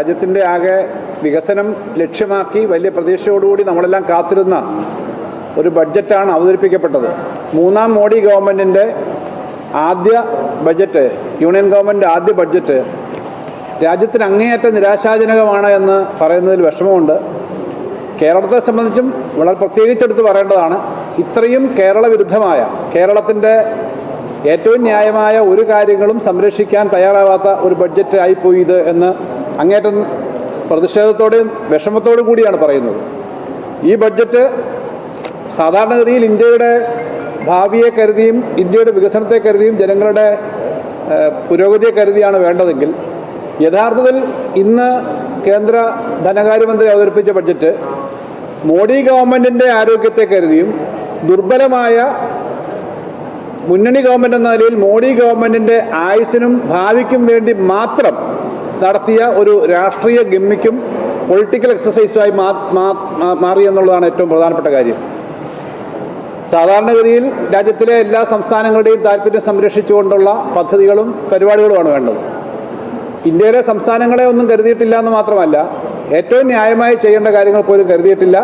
രാജ്യത്തിന്റെ ആകെ വികസനം ലക്ഷ്യമാക്കി വലിയ പ്രതീക്ഷയോടുകൂടി നമ്മളെല്ലാം കാത്തിരുന്ന ഒരു ബഡ്ജറ്റാണ് അവതരിപ്പിക്കപ്പെട്ടത്. മൂന്നാം മോഡി ഗവൺമെന്റിന്റെ ആദ്യ ബഡ്ജറ്റ് യൂണിയൻ ഗവൺമെന്റ് ആദ്യ ബഡ്ജറ്റ് രാജ്യത്തിന് അങ്ങേയറ്റം നിരാശാജനകമാണ് എന്ന് പറയുന്നതിൽ വിഷമമുണ്ട്. കേരളത്തെ സംബന്ധിച്ചും വളരെ പ്രത്യേകിച്ചെടുത്ത് പറയേണ്ടതാണ് ഇത്രയും കേരള വിരുദ്ധമായ കേരളത്തിന്റെ ഏറ്റവും ന്യായമായ ഒരു കാര്യങ്ങളും സംരക്ഷിക്കാൻ തയ്യാറാവാത്ത ഒരു ബഡ്ജറ്റ് ആയിപ്പോയി ഇത് എന്ന് അങ്ങേറ്റം പ്രതിഷേധത്തോടെയും വിഷമത്തോടും കൂടിയാണ് പറയുന്നത്. ഈ ബഡ്ജറ്റ് സാധാരണഗതിയിൽ ഇന്ത്യയുടെ ഭാവിയെ കരുതിയും ഇന്ത്യയുടെ വികസനത്തെ കരുതിയും ജനങ്ങളുടെ പുരോഗതിയെ കരുതിയാണ് വേണ്ടതെങ്കിൽ യഥാർത്ഥത്തിൽ ഇന്ന് കേന്ദ്ര ധനകാര്യമന്ത്രി അവതരിപ്പിച്ച ബഡ്ജറ്റ് മോഡി ഗവൺമെന്റിന്റെ ആരോഗ്യത്തെ കരുതിയും ദുർബലമായ മുന്നണി ഗവൺമെന്റ് എന്ന നിലയിൽ മോഡി ഗവൺമെന്റിന്റെ ആയുസിനും ഭാവിക്കും വേണ്ടി മാത്രം നടത്തിയ ഒരു രാഷ്ട്രീയ ഗമ്മിക്കും പൊളിറ്റിക്കൽ എക്സസൈസുമായി മാറി എന്നുള്ളതാണ് ഏറ്റവും പ്രധാനപ്പെട്ട കാര്യം. സാധാരണഗതിയിൽ രാജ്യത്തിലെ എല്ലാ സംസ്ഥാനങ്ങളുടെയും താല്പര്യം സംരക്ഷിച്ചുകൊണ്ടുള്ള പദ്ധതികളും പരിപാടികളുമാണ് വേണ്ടത്. ഇന്ത്യയിലെ സംസ്ഥാനങ്ങളെ ഒന്നും കരുതിയിട്ടില്ല എന്ന് മാത്രമല്ല ഏറ്റവും ന്യായമായി ചെയ്യേണ്ട കാര്യങ്ങൾ പോലും കരുതിയിട്ടില്ല.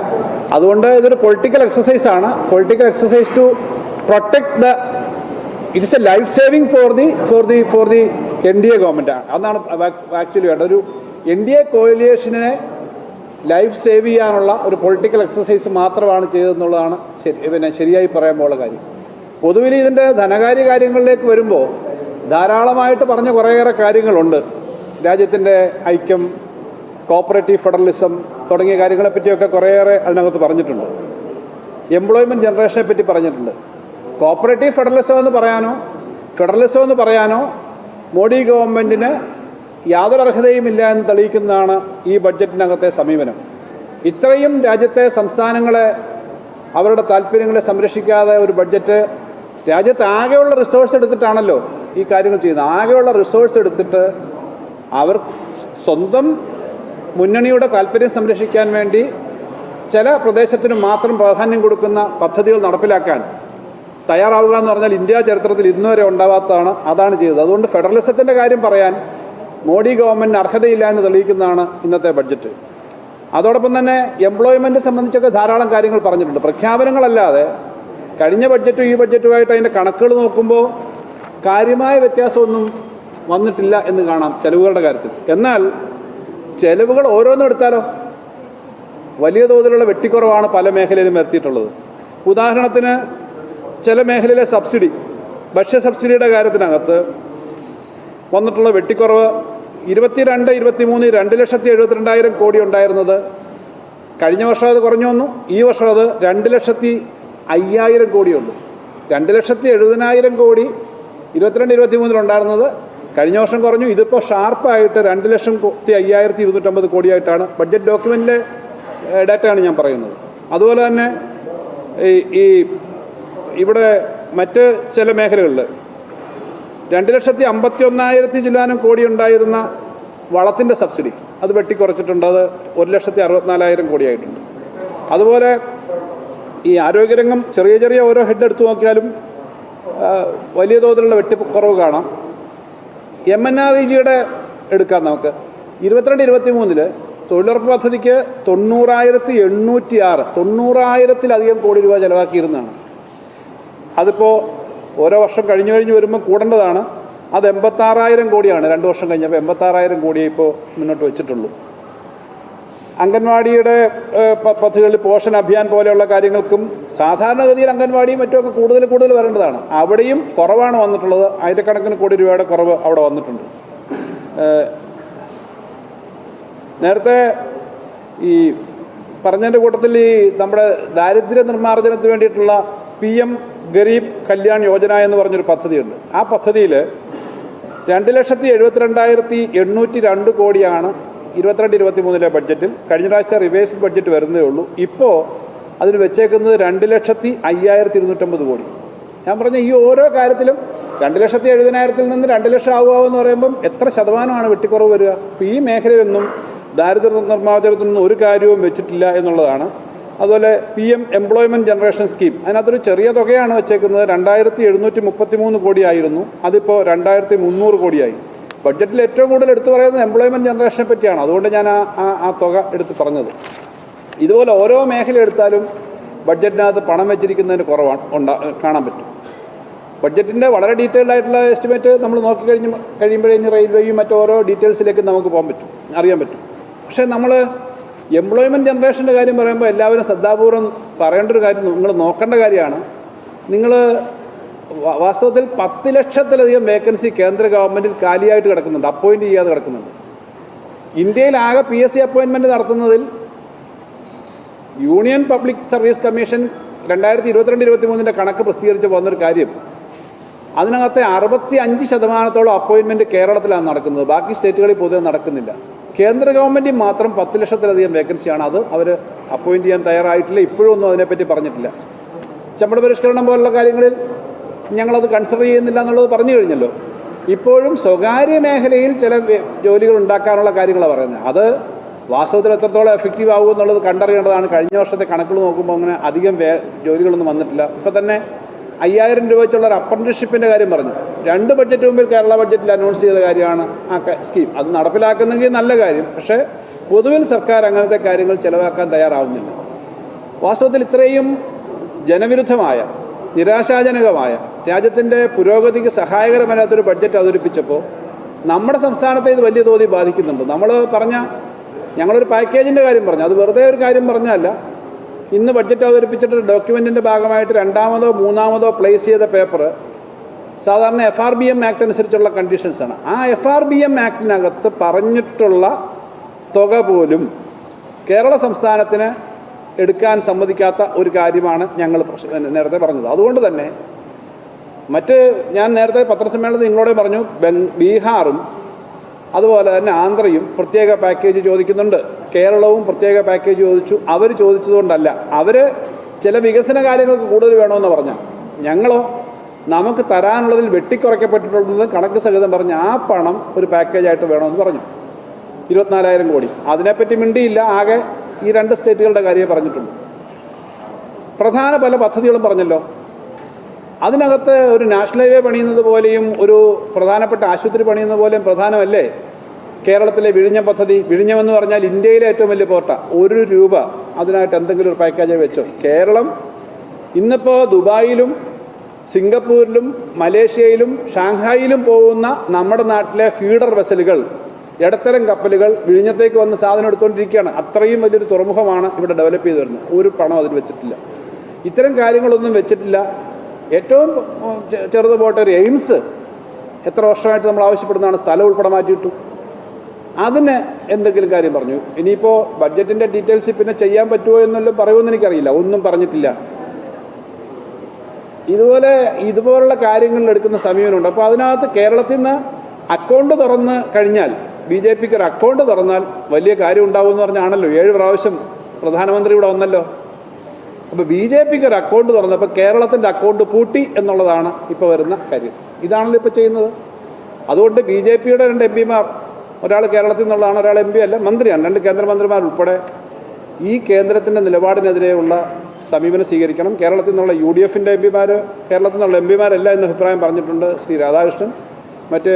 അതുകൊണ്ട് ഇതൊരു political എക്സസൈസാണ് political exercise to protect the it's a life saving for the for the for the N D A ഗവൺമെന്റാണ് അതാണ് ആക്ച്വലി വേണ്ടത്. ഒരു എൻ ഡി എ കോയിലിയേഷനെ ലൈഫ് സേവ് ചെയ്യാനുള്ള ഒരു പൊളിറ്റിക്കൽ എക്സസൈസ് മാത്രമാണ് ചെയ്തതെന്നുള്ളതാണ് ശരി പിന്നെ ശരിയായി പറയുമ്പോൾ ഉള്ള കാര്യം. പൊതുവിൽ ഇതിന്റെ ധനകാര്യ കാര്യങ്ങളിലേക്ക് വരുമ്പോൾ ധാരാളമായിട്ട് പറഞ്ഞ കുറേയേറെ കാര്യങ്ങളുണ്ട്. രാജ്യത്തിന്റെ ഐക്യം കോപ്പറേറ്റീവ് ഫെഡറലിസം തുടങ്ങിയ കാര്യങ്ങളെപ്പറ്റിയൊക്കെ കുറേയേറെ അതിനകത്ത് പറഞ്ഞിട്ടുണ്ട്. എംപ്ലോയ്മെന്റ് ജനറേഷനെ പറ്റി പറഞ്ഞിട്ടുണ്ട്. കോപ്പറേറ്റീവ് ഫെഡറലിസം എന്ന് പറയാനോ? ഫെഡറലിസം എന്ന് പറയാനോ മോഡി ഗവൺമെന്റിന് യാതൊരു അർഹതയുമില്ല എന്ന് തെളിയിക്കുന്നതാണ് ഈ ബഡ്ജറ്റിനകത്തെ സമീപനം. ഇത്രയും രാജ്യത്തെ സംസ്ഥാനങ്ങളെ അവരുടെ താല്പര്യങ്ങളെ സംരക്ഷിക്കാതെ ഒരു ബഡ്ജറ്റ് രാജ്യത്ത് ആകെയുള്ള റിസോഴ്സ് എടുത്തിട്ടാണല്ലോ ഈ കാര്യങ്ങൾ ചെയ്യുന്നത്. ആകെയുള്ള റിസോഴ്സ് എടുത്തിട്ട് അവർ സ്വന്തം മുന്നണിയുടെ താല്പര്യം സംരക്ഷിക്കാൻ വേണ്ടി ചില പ്രദേശത്തിന് മാത്രം പ്രാധാന്യം കൊടുക്കുന്ന പദ്ധതികൾ നടപ്പിലാക്കാൻ തയ്യാറാവുക എന്ന് പറഞ്ഞാൽ ഇന്ത്യ ചരിത്രത്തിൽ ഇന്നുവരെ ഉണ്ടാവാത്തതാണ് അതാണ് ചെയ്തത്. അതുകൊണ്ട് ഫെഡറലിസത്തിന്റെ കാര്യം പറയാൻ മോഡി ഗവൺമെന്റിന് അർഹതയില്ല എന്ന് തെളിയിക്കുന്നതാണ് ഇന്നത്തെ ബഡ്ജറ്റ്. അതോടൊപ്പം തന്നെ എംപ്ലോയ്മെന്റ് സംബന്ധിച്ചൊക്കെ ധാരാളം കാര്യങ്ങൾ പറഞ്ഞിട്ടുണ്ട്. പ്രഖ്യാപനങ്ങളല്ലാതെ കഴിഞ്ഞ ബഡ്ജറ്റും ഈ ബഡ്ജറ്റുമായിട്ട് അതിന്റെ കണക്കുകൾ നോക്കുമ്പോൾ കാര്യമായ വ്യത്യാസമൊന്നും വന്നിട്ടില്ല എന്ന് കാണാം ചെലവുകളുടെ കാര്യത്തിൽ. എന്നാൽ ചെലവുകൾ ഓരോന്നും എടുത്താലോ? വലിയ തോതിലുള്ള വെട്ടിക്കുറവാണ് പല മേഖലയിലും വരുത്തിയിട്ടുള്ളത്. ഉദാഹരണത്തിന് ചില മേഖലയിലെ സബ്സിഡി ഭക്ഷ്യ സബ്സിഡിയുടെ കാര്യത്തിനകത്ത് വന്നിട്ടുള്ള വെട്ടിക്കുറവ് ഇരുപത്തിരണ്ട് ഇരുപത്തിമൂന്ന് രണ്ട് ലക്ഷത്തി എഴുപത്തിരണ്ടായിരം കോടി ഉണ്ടായിരുന്നത് കഴിഞ്ഞ വർഷം അത് കുറഞ്ഞു വന്നു. ഈ വർഷം അത് രണ്ട് ലക്ഷത്തി അയ്യായിരം കോടിയുള്ളൂ രണ്ട് ലക്ഷത്തി എഴുപതിനായിരം കോടി ഇരുപത്തിരണ്ട് ഇരുപത്തി മൂന്നിലുണ്ടായിരുന്നത് കഴിഞ്ഞ വർഷം കുറഞ്ഞു. ഇതിപ്പോൾ ഷാർപ്പായിട്ട് രണ്ട് ലക്ഷം അയ്യായിരത്തി ഇരുന്നൂറ്റമ്പത് കോടിയായിട്ടാണ് ബഡ്ജറ്റ് ഡോക്യുമെന്റിലെ ഡാറ്റയാണ് ഞാൻ പറയുന്നത്. അതുപോലെ തന്നെ ഈ ഈ ഇവിടെ മറ്റ് ചില മേഖലകളിൽ രണ്ട് ലക്ഷത്തി അമ്പത്തി ഒന്നായിരത്തി ജില്ലാനും കോടി ഉണ്ടായിരുന്ന വളത്തിന്റെ സബ്സിഡി. അത് വെട്ടിക്കുറച്ചിട്ടുണ്ട്. അത് ഒരു ലക്ഷത്തി അറുപത്തിനാലായിരം കോടിയായിട്ടുണ്ട്. അതുപോലെ ഈ ആരോഗ്യരംഗം ചെറിയ ചെറിയ ഓരോ ഹെഡ് എടുത്തു നോക്കിയാലും വലിയ തോതിലുള്ള വെട്ടിക്കുറവ് കാണാം. എം എൻ ആർ ഇ ജിയുടെ എടുക്കാം നമുക്ക്. ഇരുപത്തിരണ്ട് ഇരുപത്തി മൂന്നിൽ തൊഴിലുറപ്പ് പദ്ധതിക്ക് തൊണ്ണൂറായിരത്തി എണ്ണൂറ്റി ആറ് തൊണ്ണൂറായിരത്തിലധികം കോടി രൂപ ചിലവാക്കിയിരുന്നതാണ്. അതിപ്പോൾ ഓരോ വർഷം കഴിഞ്ഞു കഴിഞ്ഞ് വരുമ്പോൾ കൂടേണ്ടതാണ്. അത് എൺപത്താറായിരം കോടിയാണ്. രണ്ട് വർഷം കഴിഞ്ഞപ്പോൾ എൺപത്താറായിരം കോടിയെ ഇപ്പോൾ മുന്നോട്ട് വെച്ചിട്ടുള്ളൂ. അംഗൻവാടിയുടെ പദ്ധതികളിൽ പോഷൻ അഭിയാൻ പോലെയുള്ള കാര്യങ്ങൾക്കും സാധാരണഗതിയിൽ അംഗൻവാടിയും മറ്റുമൊക്കെ കൂടുതൽ കൂടുതൽ വരേണ്ടതാണ്. അവിടെയും കുറവാണ് വന്നിട്ടുള്ളത്. ആയിരക്കണക്കിന് കോടി രൂപയുടെ കുറവ് അവിടെ വന്നിട്ടുണ്ട്. നേരത്തെ ഈ പറഞ്ഞതിന്റെ കൂട്ടത്തിൽ ഈ നമ്മുടെ ദാരിദ്ര്യ നിർമ്മാർജനത്തിന് വേണ്ടിയിട്ടുള്ള പി എം ഗരീബ് കല്യാൺ യോജന എന്ന് പറഞ്ഞൊരു പദ്ധതിയുണ്ട്. ആ പദ്ധതിയിൽ രണ്ട് ലക്ഷത്തി എഴുപത്തിരണ്ടായിരത്തി എണ്ണൂറ്റി രണ്ട് കോടിയാണ് ഇരുപത്തിരണ്ട് ഇരുപത്തി മൂന്നിലെ ബഡ്ജറ്റിൽ കഴിഞ്ഞ പ്രാവശ്യത്തെ റിവേഴ്സ് ബഡ്ജറ്റ് വരുന്നതേ ഉള്ളൂ. ഇപ്പോൾ അതിന് വെച്ചേക്കുന്നത് രണ്ട് ലക്ഷത്തി അയ്യായിരത്തി ഇരുന്നൂറ്റമ്പത് കോടി. ഞാൻ പറഞ്ഞ ഈ ഓരോ കാര്യത്തിലും രണ്ട് ലക്ഷത്തി എഴുപതിനായിരത്തിൽ നിന്ന് രണ്ട് ലക്ഷം ആവുകയെന്ന് പറയുമ്പം എത്ര ശതമാനമാണ് വെട്ടിക്കുറവ് വരിക? അപ്പോൾ ഈ മേഖലയിലൊന്നും ദാരിദ്ര്യ നിർമ്മാർജനത്തിനൊന്നും ഒരു കാര്യവും വെച്ചിട്ടില്ല എന്നുള്ളതാണ് അതുപോലെ P M employment generation scheme അതിനകത്തൊരു ചെറിയ തുകയാണ് വെച്ചേക്കുന്നത്. രണ്ടായിരത്തി എഴുന്നൂറ്റി മുപ്പത്തി മൂന്ന് കോടിയായിരുന്നു. അതിപ്പോൾ രണ്ടായിരത്തി മുന്നൂറ് കോടിയായി. ബഡ്ജറ്റിൽ ഏറ്റവും കൂടുതൽ എടുത്തു പറയുന്നത് എംപ്ലോയ്മെന്റ് ജനറേഷനെ പറ്റിയാണ്. അതുകൊണ്ട് ഞാൻ ആ ആ- തുക എടുത്ത് പറഞ്ഞത്. ഇതുപോലെ ഓരോ മേഖല എടുത്താലും ബഡ്ജറ്റിനകത്ത് പണം വെച്ചിരിക്കുന്നതിന് കുറവാണ് ഉണ്ടാ കാണാൻ പറ്റും. ബഡ്ജറ്റിന്റെ വളരെ ഡീറ്റെയിൽഡ് ആയിട്ടുള്ള എസ്റ്റിമേറ്റ് നമ്മൾ നോക്കി കഴിഞ്ഞ് കഴിയുമ്പോഴേ റെയിൽവേയും മറ്റോരോ ഡീറ്റെയിൽസിലേക്ക് നമുക്ക് പോകാൻ പറ്റും അറിയാൻ പറ്റും. പക്ഷേ നമ്മൾ എംപ്ലോയ്മെന്റ് ജനറേഷന്റെ കാര്യം പറയുമ്പോൾ എല്ലാവരും ശ്രദ്ധാപൂർവം പറയേണ്ട ഒരു കാര്യം നിങ്ങൾ നോക്കേണ്ട കാര്യമാണ്. നിങ്ങൾ വാസ്തവത്തിൽ പത്ത് ലക്ഷത്തിലധികം വേക്കൻസി കേന്ദ്ര ഗവൺമെന്റിൽ കാലിയായിട്ട് കിടക്കുന്നുണ്ട്. അപ്പോയിന്റ് ചെയ്യാതെ കിടക്കുന്നുണ്ട്. ഇന്ത്യയിൽ ആകെ പി എസ് സി അപ്പോയിൻമെന്റ് നടത്തുന്നതിൽ യൂണിയൻ പബ്ലിക് സർവീസ് കമ്മീഷൻ രണ്ടായിരത്തി ഇരുപത്തിരണ്ട് ഇരുപത്തി മൂന്നിന്റെ കണക്ക് പ്രസിദ്ധീകരിച്ച് പോകുന്നൊരു കാര്യം. അതിനകത്തെ അറുപത്തി അഞ്ച് ശതമാനത്തോളം അപ്പോയിൻമെന്റ് കേരളത്തിലാണ് നടക്കുന്നത്. ബാക്കി സ്റ്റേറ്റുകളിൽ പൊതുവെ നടക്കുന്നില്ല. കേന്ദ്ര ഗവൺമെന്റ് മാത്രം പത്ത് ലക്ഷത്തിലധികം വേക്കൻസിയാണ് അത്. അവർ അപ്പോയിന്റ് ചെയ്യാൻ തയ്യാറായിട്ടില്ല. ഒന്നും അതിനെപ്പറ്റി പറഞ്ഞിട്ടില്ല. ശമ്പള പരിഷ്കരണം പോലുള്ള കാര്യങ്ങളിൽ ഞങ്ങളത് കൺസിഡർ ചെയ്യുന്നില്ല എന്നുള്ളത് പറഞ്ഞു കഴിഞ്ഞല്ലോ. ഇപ്പോഴും സ്വകാര്യ മേഖലയിൽ ചില ജോലികൾ ഉണ്ടാക്കാനുള്ള കാര്യങ്ങളാണ് പറയുന്നത്. അത് വാസ്തവത്തിൽ എത്രത്തോളം എഫക്റ്റീവ് ആകും എന്നുള്ളത് കണ്ടറിയേണ്ടതാണ്. കഴിഞ്ഞ വർഷത്തെ കണക്കുകൾ നോക്കുമ്പോൾ അങ്ങനെ അധികം ജോലികളൊന്നും വന്നിട്ടില്ല. ഇപ്പം തന്നെ അയ്യായിരം രൂപ വെച്ചുള്ള ഒരു അപ്രന്റീസ്ഷിപ്പിന്റെ കാര്യം പറഞ്ഞു. രണ്ട് ബഡ്ജറ്റ് മുമ്പിൽ കേരള ബഡ്ജറ്റിൽ അനൗൺസ് ചെയ്ത കാര്യമാണ് ആ സ്കീം അത് നടപ്പിലാക്കുന്നെങ്കിൽ നല്ല കാര്യം. പക്ഷേ പൊതുവിൽ സർക്കാർ അങ്ങനത്തെ കാര്യങ്ങൾ ചിലവാക്കാൻ തയ്യാറാവുന്നില്ല. വാസ്തവത്തിൽ ഇത്രയും ജനവിരുദ്ധമായ നിരാശാജനകമായ രാജ്യത്തിന്റെ പുരോഗതിക്ക് സഹായകരമല്ലാത്തൊരു ബഡ്ജറ്റ് അവതരിപ്പിച്ചപ്പോൾ നമ്മുടെ സംസ്ഥാനത്തെ ഇത് വലിയ തോതിൽ ബാധിക്കുന്നുണ്ട്. നമ്മൾ പറഞ്ഞ ഞങ്ങളൊരു പാക്കേജിന്റെ കാര്യം പറഞ്ഞു. അത് വെറുതെ ഒരു കാര്യം പറഞ്ഞല്ല ഇന്ന് ബഡ്ജറ്റ് അവതരിപ്പിച്ചിട്ട് ഡോക്യുമെന്റിന്റെ ഭാഗമായിട്ട് രണ്ടാമതോ മൂന്നാമതോ പ്ലേസ് ചെയ്ത പേപ്പർ സാധാരണ F R B M act അനുസരിച്ചുള്ള കണ്ടീഷൻസാണ് ആ എഫ് ആർ ബി എം ആക്ടിനകത്ത് പറഞ്ഞിട്ടുള്ള തുക പോലും കേരള സംസ്ഥാനത്തിന് എടുക്കാൻ സമ്മതിക്കാത്ത ഒരു കാര്യമാണ് ഞങ്ങൾ നേരത്തെ പറഞ്ഞത്. അതുകൊണ്ട് തന്നെ മറ്റ് ഞാൻ നേരത്തെ പത്രസമ്മേളനത്തിൽ നിങ്ങളോട് പറഞ്ഞു ബീഹാറും അതുപോലെ തന്നെ ആന്ധ്രയും പ്രത്യേക പാക്കേജ് ചോദിക്കുന്നുണ്ട്. കേരളവും പ്രത്യേക പാക്കേജ് ചോദിച്ചു. അവർ ചോദിച്ചതുകൊണ്ടല്ല. അവർ ചില വികസന കാര്യങ്ങൾക്ക് കൂടുതൽ വേണമെന്ന് പറഞ്ഞാൽ ഞങ്ങളോ? നമുക്ക് തരാനുള്ളതിൽ വെട്ടിക്കുറയ്ക്കപ്പെട്ടിട്ടുള്ളത് കണക്ക് സഹിതം പറഞ്ഞ് ആ പണം ഒരു പാക്കേജായിട്ട് വേണമെന്ന് പറഞ്ഞു. ഇരുപത്തിനാലായിരം കോടി. അതിനെപ്പറ്റി മിണ്ടിയില്ല. ആകെ ഈ രണ്ട് സ്റ്റേറ്റുകളുടെ കാര്യമേ പറഞ്ഞിട്ടുള്ളൂ. പ്രധാന പല പദ്ധതികളും പറഞ്ഞല്ലോ. അതിനകത്ത് ഒരു നാഷണൽ ഹൈവേ പണിയുന്നത് പോലെയും ഒരു പ്രധാനപ്പെട്ട ആശുപത്രി പണിയുന്നത് പോലെയും പ്രധാനമല്ലേ? കേരളത്തിലെ വിഴിഞ്ഞം പദ്ധതി വിഴിഞ്ഞമെന്ന് പറഞ്ഞാൽ ഇന്ത്യയിലെ ഏറ്റവും വലിയ പോർട്ട. ഒരു രൂപ അതിനായിട്ട് എന്തെങ്കിലും ഒരു പാക്കേജ് വെച്ചോ? കേരളം ഇന്നിപ്പോൾ ദുബായിലും സിംഗപ്പൂരിലും മലേഷ്യയിലും ഷാങ്ഹായിലും പോകുന്ന നമ്മുടെ നാട്ടിലെ ഫീഡർ വെസലുകൾ ഇടത്തരം കപ്പലുകൾ വിഴിഞ്ഞത്തേക്ക് വന്ന് സാധനം എടുത്തുകൊണ്ടിരിക്കുകയാണ് അത്രയും വലിയൊരു തുറമുഖമാണ് ഇവിടെ ഡെവലപ്പ് ചെയ്ത് വരുന്നത് ഒരു പണം അതിൽ വെച്ചിട്ടില്ല. ഇത്തരം കാര്യങ്ങളൊന്നും വെച്ചിട്ടില്ല. ഏറ്റവും ചെറുത് പോട്ടെ ഒരു എയിംസ് എത്ര വർഷമായിട്ട് നമ്മൾ ആവശ്യപ്പെടുന്നതാണ് സ്ഥലം ഉൾപ്പെടെ മാറ്റിയിട്ടു. അതിന് എന്തെങ്കിലും കാര്യം പറഞ്ഞു. ഇനിയിപ്പോൾ ബഡ്ജറ്റിന്റെ ഡീറ്റെയിൽസ് പിന്നെ ചെയ്യാൻ പറ്റുമോ എന്നെല്ലാം പറയുമെന്ന് എനിക്കറിയില്ല. ഒന്നും പറഞ്ഞിട്ടില്ല. ഇതുപോലെ ഇതുപോലുള്ള കാര്യങ്ങളിൽ എടുക്കുന്ന സമീപനമുണ്ട്. അപ്പോൾ അതിനകത്ത് കേരളത്തിൽ നിന്ന് അക്കൗണ്ട് തുറന്ന് കഴിഞ്ഞാൽ ബി ജെ പിക്ക് ഒരു അക്കൗണ്ട് തുറന്നാൽ വലിയ കാര്യം ഉണ്ടാവുമെന്ന് പറഞ്ഞാണല്ലോ. ഏഴ് പ്രാവശ്യം പ്രധാനമന്ത്രി ഇവിടെ വന്നല്ലോ. അപ്പോൾ ബി ജെ പിക്ക് ഒരു അക്കൗണ്ട് തുറന്നപ്പോൾ കേരളത്തിന്റെ അക്കൗണ്ട് പൂട്ടി എന്നുള്ളതാണ് ഇപ്പോൾ വരുന്ന കാര്യം. ഇതാണല്ലോ ഇപ്പോൾ ചെയ്യുന്നത്. അതുകൊണ്ട് ബി ജെ പിയുടെ രണ്ട് എം പിമാർ ഒരാൾ കേരളത്തിൽ നിന്നുള്ളതാണ് ഒരാൾ എം പി അല്ല മന്ത്രിയാണ് രണ്ട് കേന്ദ്രമന്ത്രിമാർ ഉൾപ്പെടെ ഈ കേന്ദ്രത്തിന്റെ നിലപാടിനെതിരെയുള്ള സമീപനം സ്വീകരിക്കണം. കേരളത്തിൽ നിന്നുള്ള യു ഡി എഫിന്റെ എം പിമാർ കേരളത്തിൽ നിന്നുള്ള എം പിമാരല്ല എന്ന അഭിപ്രായം പറഞ്ഞിട്ടുണ്ട് ശ്രീ രാധാകൃഷ്ണൻ. മറ്റ്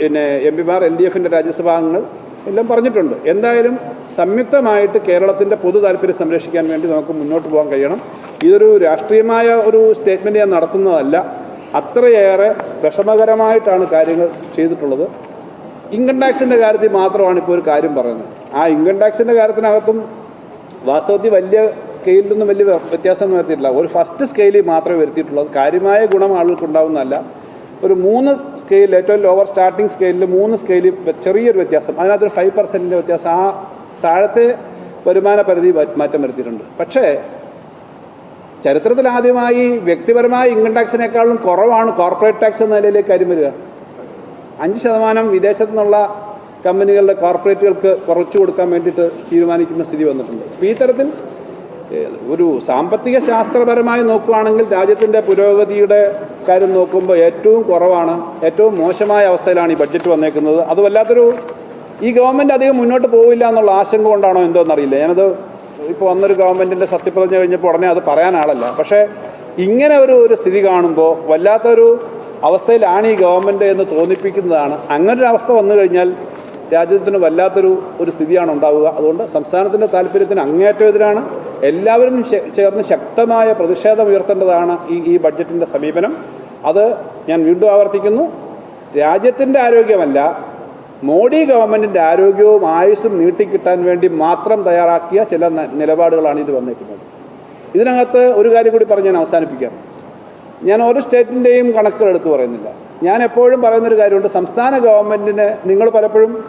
പിന്നെ എം പിമാർ എൽ ഡി എഫിന്റെ രാജ്യസഭാംഗങ്ങൾ എല്ലാം പറഞ്ഞിട്ടുണ്ട്. എന്തായാലും സംയുക്തമായിട്ട് കേരളത്തിന്റെ പൊതു താല്പര്യം സംരക്ഷിക്കാൻ വേണ്ടി നമുക്ക് മുന്നോട്ട് പോകാൻ കഴിയണം. ഇതൊരു രാഷ്ട്രീയമായ ഒരു സ്റ്റേറ്റ്മെന്റ് ഞാൻ നടത്തുന്നതല്ല. അത്രയേറെ വിഷമകരമായിട്ടാണ് കാര്യങ്ങൾ ചെയ്തിട്ടുള്ളത്. ഇൻകം ടാക്സിന്റെ കാര്യത്തിൽ മാത്രമാണ് ഇപ്പോൾ ഒരു കാര്യം പറയുന്നത്. ആ ഇൻകം ടാക്സിന്റെ കാര്യത്തിനകത്തും വാസ്തവത്തിൽ വലിയ സ്കെയിലൊന്നും വലിയ വ്യത്യാസം വരുത്തിയിട്ടില്ല. ഒരു ഫസ്റ്റ് സ്കെയിലിൽ മാത്രമേ വരുത്തിയിട്ടുള്ളൂ. കാര്യമായ ഗുണം ആളുകൾക്ക് ഉണ്ടാവുന്നതല്ല. ഒരു മൂന്ന് സ്കെയിൽ ഏറ്റവും ലോവർ സ്റ്റാർട്ടിംഗ് സ്കെയിലിൽ മൂന്ന് സ്കെയിലിൽ ചെറിയൊരു വ്യത്യാസം. അതിനകത്തൊരു ഫൈവ് പെർസെന്റിന്റെ വ്യത്യാസം. ആ താഴത്തെ വരുമാന പരിധി മാറ്റം വരുത്തിയിട്ടുണ്ട്. പക്ഷേ ചരിത്രത്തിൽ ആദ്യമായി വ്യക്തിപരമായ ഇൻകം ടാക്സിനേക്കാളും കുറവാണ് കോർപ്പറേറ്റ് ടാക്സ് എന്ന നിലയിലേക്ക് കാര്യം വരിക. അഞ്ച് ശതമാനം വിദേശത്തു നിന്നുള്ള കമ്പനികളുടെ കോർപ്പറേറ്റുകൾക്ക് കുറച്ചു കൊടുക്കാൻ വേണ്ടിയിട്ട് തീരുമാനിക്കുന്ന സ്ഥിതി വന്നിട്ടുണ്ട്. ഈ തരത്തിൽ ഒരു സാമ്പത്തിക ശാസ്ത്രപരമായി നോക്കുകയാണെങ്കിൽ രാജ്യത്തിന്റെ പുരോഗതിയുടെ കാര്യം നോക്കുമ്പോൾ ഏറ്റവും കുറവാണ്. ഏറ്റവും മോശമായ അവസ്ഥയിലാണ് ഈ ബഡ്ജറ്റ് വന്നേക്കുന്നത്. അത് വല്ലാത്തൊരു ഈ ഗവൺമെന്റ് അധികം മുന്നോട്ട് പോവില്ല എന്നുള്ള ആശങ്ക കൊണ്ടാണോ എന്തോ എന്നറിയില്ല. ഞാനത് ഇപ്പോൾ വന്നൊരു ഗവൺമെന്റിന്റെ സത്യപ്രതിജ്ഞ കഴിഞ്ഞപ്പോൾ ഉടനെ അത് പറയാൻ ആളല്ല. പക്ഷേ ഇങ്ങനെ ഒരു ഒരു സ്ഥിതി കാണുമ്പോൾ വല്ലാത്തൊരു അവസ്ഥയിലാണ് ഈ ഗവൺമെന്റ് എന്ന് തോന്നിപ്പിക്കുന്നതാണ്. അങ്ങനൊരു അവസ്ഥ വന്നു കഴിഞ്ഞാൽ രാജ്യത്തിന് വല്ലാത്തൊരു ഒരു സ്ഥിതിയാണ് ഉണ്ടാവുക. അതുകൊണ്ട് സംസ്ഥാനത്തിന്റെ താല്പര്യത്തിന് അങ്ങേയറ്റം എതിരാണ്. എല്ലാവരും ചേർന്ന് ശക്തമായ പ്രതിഷേധം ഉയർത്തേണ്ടതാണ് ഈ ഈ ബഡ്ജറ്റിന്റെ സമീപനം. അത് ഞാൻ വീണ്ടും ആവർത്തിക്കുന്നു. രാജ്യത്തിന്റെ ആരോഗ്യമല്ല മോഡി ഗവൺമെന്റിന്റെ ആരോഗ്യവും ആയുസ്സും നീട്ടിക്കിട്ടാൻ വേണ്ടി മാത്രം തയ്യാറാക്കിയ ചില നിലപാടുകളാണ് ഇത് വന്നിരിക്കുന്നത്. ഇതിനകത്ത് ഒരു കാര്യം കൂടി പറഞ്ഞ് ഞാൻ അവസാനിപ്പിക്കാം. ഞാൻ ഓരോ സ്റ്റേറ്റിന്റെയും കണക്കുകൾ എടുത്തു പറയുന്നില്ല. ഞാൻ എപ്പോഴും പറയുന്നൊരു കാര്യമുണ്ട്. സംസ്ഥാന ഗവൺമെന്റിന് നിങ്ങൾ പലപ്പോഴും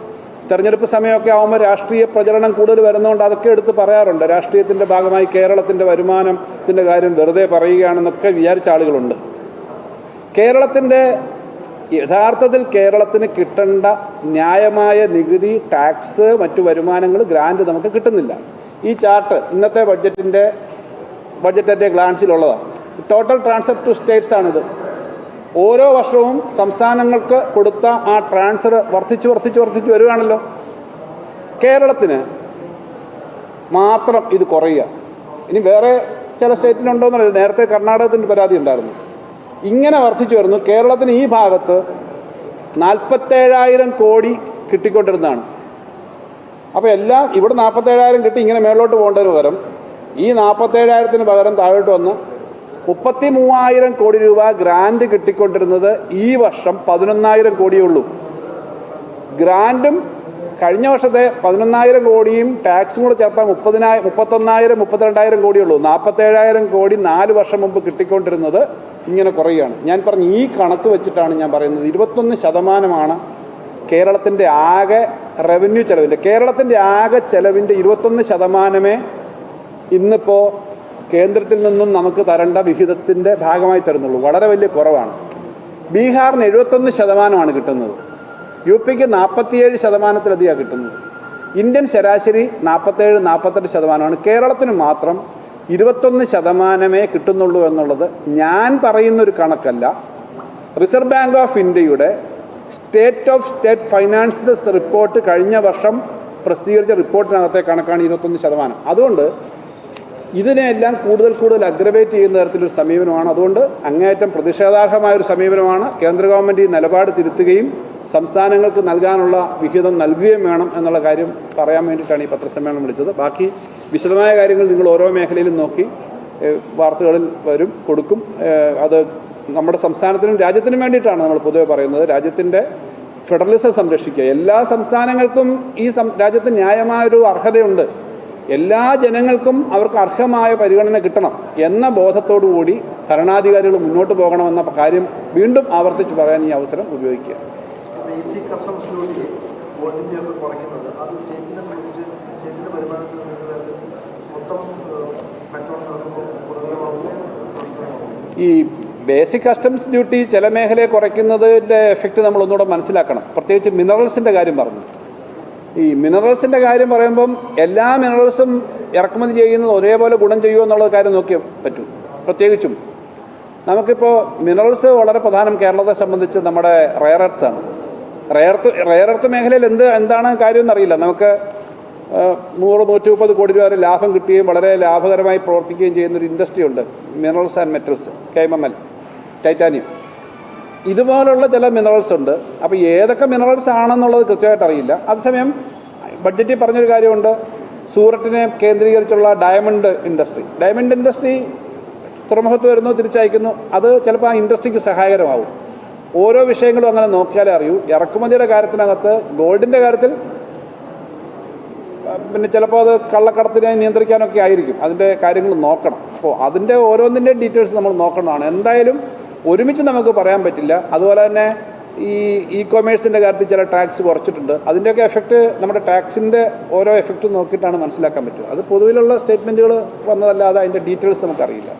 തെരഞ്ഞെടുപ്പ് സമയമൊക്കെ ആകുമ്പോൾ രാഷ്ട്രീയ പ്രചരണം കൂടുതൽ വരുന്നതുകൊണ്ട് അതൊക്കെ എടുത്ത് പറയാറുണ്ട്. രാഷ്ട്രീയത്തിന്റെ ഭാഗമായി കേരളത്തിന്റെ വരുമാനത്തിന്റെ കാര്യം വെറുതെ പറയുകയാണെന്നൊക്കെ വിചാരിച്ച ആളുകളുണ്ട്. കേരളത്തിന്റെ യഥാർത്ഥത്തിൽ കേരളത്തിന് കിട്ടേണ്ട ന്യായമായ നികുതി ടാക്സ് മറ്റു വരുമാനങ്ങൾ ഗ്രാൻഡ് നമുക്ക് കിട്ടുന്നില്ല. ഈ ചാർട്ട് ഇന്നത്തെ ബഡ്ജറ്റിന്റെ ബഡ്ജറ്റിന്റെ ഗ്ലാൻസിലുള്ളതാണ്. ടോട്ടൽ ട്രാൻസ്ഫർ ടു സ്റ്റേറ്റ്സ് ആണിത് ഓരോ വർഷവും സംസ്ഥാനങ്ങൾക്ക് കൊടുത്ത ആ ട്രാൻസ്ഫർ വർദ്ധിച്ച് വർദ്ധിച്ച് വർദ്ധിച്ച് വരികയാണല്ലോ കേരളത്തിന് മാത്രം ഇത് കുറയുക. ഇനി വേറെ ചില സ്റ്റേറ്റിലുണ്ടോ എന്നറിയില്ല. നേരത്തെ കർണാടകത്തിന്റെ പരാതി ഉണ്ടായിരുന്നു. ഇങ്ങനെ വർദ്ധിച്ചു വരുന്നു. കേരളത്തിന് ഈ ഭാഗത്ത് നാൽപ്പത്തേഴായിരം കോടി കിട്ടിക്കൊണ്ടിരുന്നതാണ്. അപ്പോൾ എല്ലാം ഇവിടെ നാൽപ്പത്തേഴായിരം കിട്ടി ഇങ്ങനെ മേലോട്ട് പോകേണ്ടതിന് പകരം ഈ നാൽപ്പത്തേഴായിരത്തിന് പകരം താഴോട്ട് വന്ന് മുപ്പത്തി മൂവായിരം കോടി രൂപ ഗ്രാൻഡ് കിട്ടിക്കൊണ്ടിരുന്നത് ഈ വർഷം പതിനൊന്നായിരം കോടിയേ ഉള്ളൂ. ഗ്രാൻഡും കഴിഞ്ഞ വർഷത്തെ പതിനൊന്നായിരം കോടിയും ടാക്സും കൂടെ ചേർത്താൽ മുപ്പതിനായിരം മുപ്പത്തൊന്നായിരം മുപ്പത്തിരണ്ടായിരം കോടിയുള്ളൂ നാൽപ്പത്തേഴായിരം കോടി നാല് വർഷം മുമ്പ് കിട്ടിക്കൊണ്ടിരുന്നത് ഇങ്ങനെ കുറയുകയാണ്. ഞാൻ പറഞ്ഞു ഈ കണക്ക് വെച്ചിട്ടാണ് ഞാൻ പറയുന്നത്. ഇരുപത്തൊന്ന് ശതമാനമാണ് കേരളത്തിന്റെ ആകെ റവന്യൂ ചെലവിന്റെ കേരളത്തിന്റെ ആകെ ചെലവിന്റെ ഇരുപത്തൊന്ന് ശതമാനമേ ഇന്നിപ്പോൾ കേന്ദ്രത്തിൽ നിന്നും നമുക്ക് തരേണ്ട വിഹിതത്തിന്റെ ഭാഗമായി തരുന്നുള്ളൂ. വളരെ വലിയ കുറവാണ്. ബീഹാറിന് എഴുപത്തൊന്ന് ശതമാനമാണ് കിട്ടുന്നത്. യു പിക്ക് നാൽപ്പത്തിയേഴ് ശതമാനത്തിലധികമാണ് കിട്ടുന്നത്. ഇന്ത്യൻ ശരാശരി നാൽപ്പത്തേഴ് നാൽപ്പത്തെട്ട് ശതമാനമാണ്. കേരളത്തിന് മാത്രം ഇരുപത്തൊന്ന് ശതമാനമേ കിട്ടുന്നുള്ളൂ എന്നുള്ളത് ഞാൻ പറയുന്നൊരു കണക്കല്ല. റിസർവ് ബാങ്ക് ഓഫ് ഇന്ത്യയുടെ state of state finances report കഴിഞ്ഞ വർഷം പ്രസിദ്ധീകരിച്ച റിപ്പോർട്ടിനകത്തെ കണക്കാണ് ഇരുപത്തൊന്ന് ശതമാനം. അതുകൊണ്ട് ഇതിനെല്ലാം കൂടുതൽ കൂടുതൽ അഗ്രവേറ്റ് ചെയ്യുന്ന തരത്തിലൊരു സമീപനമാണ്. അതുകൊണ്ട് അങ്ങേയറ്റം പ്രതിഷേധാർഹമായ ഒരു സമീപനമാണ് കേന്ദ്ര ഗവൺമെന്റ് ഈ നിലപാട് തിരുത്തുകയും സംസ്ഥാനങ്ങൾക്ക് നൽകാനുള്ള വിഹിതം നൽകുകയും വേണം എന്നുള്ള കാര്യം പറയാൻ വേണ്ടിയിട്ടാണ് ഈ പത്രസമ്മേളനം വിളിച്ചത്. ബാക്കി വിശദമായ കാര്യങ്ങൾ നിങ്ങൾ ഓരോ മേഖലയിലും നോക്കി വാർത്തകളിൽ വരും കൊടുക്കും. അത് നമ്മുടെ സംസ്ഥാനത്തിനും രാജ്യത്തിനും വേണ്ടിയിട്ടാണ് നമ്മൾ പൊതുവെ പറയുന്നത്. രാജ്യത്തിന്റെ ഫെഡറലിസം സംരക്ഷിക്കുക. എല്ലാ സംസ്ഥാനങ്ങൾക്കും ഈ സം രാജ്യത്ത് ന്യായമായൊരു അർഹതയുണ്ട്. എല്ലാ ജനങ്ങൾക്കും അവർക്ക് അർഹമായ പരിഗണന കിട്ടണം എന്ന ബോധത്തോടു കൂടി ഭരണാധികാരികൾ മുന്നോട്ട് പോകണമെന്ന കാര്യം വീണ്ടും ആവർത്തിച്ച് പറയാൻ ഈ അവസരം ഉപയോഗിക്കുക. ഈ ബേസിക് കസ്റ്റംസ് ഡ്യൂട്ടി ചില മേഖലയെ കുറയ്ക്കുന്നതിന്റെ എഫക്റ്റ് നമ്മൾ ഒന്നുകൂടെ മനസ്സിലാക്കണം. പ്രത്യേകിച്ച് മിനറൽസിന്റെ കാര്യം പറഞ്ഞു. ഈ മിനറൽസിന്റെ കാര്യം പറയുമ്പം എല്ലാ മിനറൽസും ഇറക്കുമതി ചെയ്യുന്നത് ഒരേപോലെ ഗുണം ചെയ്യുമോ എന്നുള്ള കാര്യം നോക്കിയേ പറ്റൂ. പ്രത്യേകിച്ചും നമുക്കിപ്പോൾ മിനറൽസ് വളരെ പ്രധാനം കേരളത്തെ സംബന്ധിച്ച് നമ്മുടെ റയർ എർത്ത് ആണ്. റയർ റയർ എർത്ത് മേഖലയിൽ എന്ത് എന്താണ് കാര്യം എന്നറിയില്ല. നമുക്ക് നൂറ് നൂറ്റി മുപ്പത് കോടി രൂപ വരെ ലാഭം കിട്ടുകയും വളരെ ലാഭകരമായി പ്രവർത്തിക്കുകയും ചെയ്യുന്ന ഒരു ഇൻഡസ്ട്രി ഉണ്ട് minerals and metals K M M L titanium ഇതുപോലുള്ള ചില മിനറൽസ് ഉണ്ട്. അപ്പോൾ ഏതൊക്കെ മിനറൽസ് ആണെന്നുള്ളത് കൃത്യമായിട്ട് അറിയില്ല. അതേസമയം ബഡ്ജറ്റിൽ പറഞ്ഞൊരു കാര്യമുണ്ട്. സൂററ്റിനെ കേന്ദ്രീകരിച്ചുള്ള ഡയമണ്ട് ഇൻഡസ്ട്രി ഡയമണ്ട് ഇൻഡസ്ട്രി തുറമുഖത്ത് വരുന്നു തിരിച്ചയക്കുന്നു. അത് ചിലപ്പോൾ ആ ഇൻഡസ്ട്രിക്ക് സഹായകരമാവും. ഓരോ വിഷയങ്ങളും അങ്ങനെ നോക്കിയാലേ അറിയൂ. ഇറക്കുമതിയുടെ കാര്യത്തിനകത്ത് ഗോൾഡിന്റെ കാര്യത്തിൽ പിന്നെ ചിലപ്പോൾ അത് കള്ളക്കടത്തിനെ നിയന്ത്രിക്കാനൊക്കെ ആയിരിക്കും. അതിന്റെ കാര്യങ്ങൾ നോക്കണം. അപ്പോൾ അതിന്റെ ഓരോന്നിന്റെയും ഡീറ്റെയിൽസ് നമ്മൾ നോക്കേണ്ടതാണ്. എന്തായാലും ഒരുമിച്ച് നമുക്ക് പറയാൻ പറ്റില്ല. അതുപോലെ തന്നെ ഈ ഇ കൊമേഴ്സിന്റെ കാര്യത്തിൽ ചില ടാക്സ് കുറച്ചിട്ടുണ്ട്. അതിന്റെയൊക്കെ എഫക്റ്റ് നമ്മുടെ ടാക്സിന്റെ ഓരോ എഫക്റ്റ് നോക്കിയിട്ടാണ് മനസ്സിലാക്കാൻ പറ്റുക. അത് പൊതുവിലുള്ള സ്റ്റേറ്റ്മെന്റുകൾ വന്നതല്ലാതെ അതിന്റെ ഡീറ്റെയിൽസ് നമുക്കറിയില്ല.